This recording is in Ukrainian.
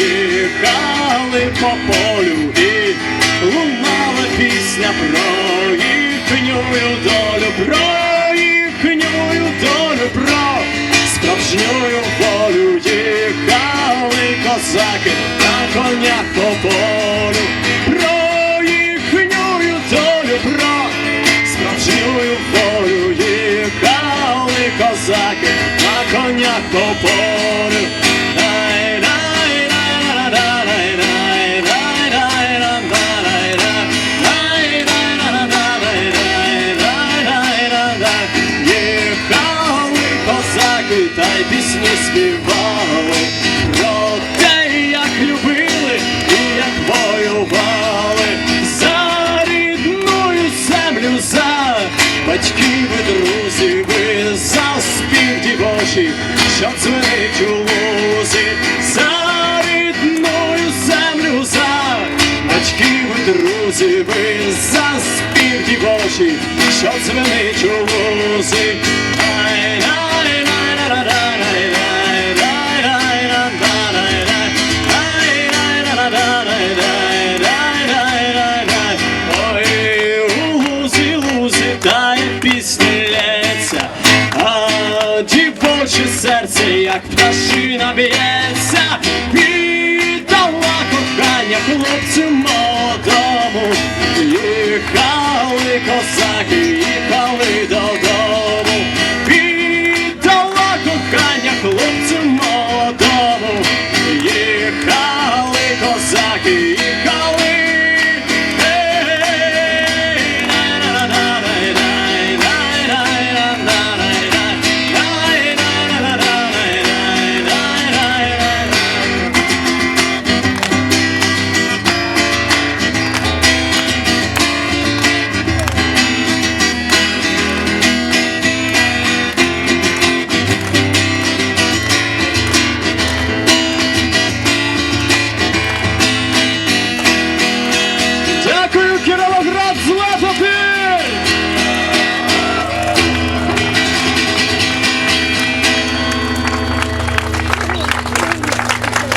їхали по полю і лунала пісня про їхню долю, про їхню долю, про справжню волю їхали козаки на конях по полю, про долю, про справжню волю їхали козаки на конях по полю. Та й пісні співали про те, як любили і як воювали. За рідною землю, за батьків і друзів, і за спів дівочий, що дзвенить у лузі, за рідною землю, за батьків і друзів, і за спів дівочий, що дзвенить у лузі. Ой, пісня лється, а дівоче серце, як пташина б'ється, віддала кохання хлопцю молодому,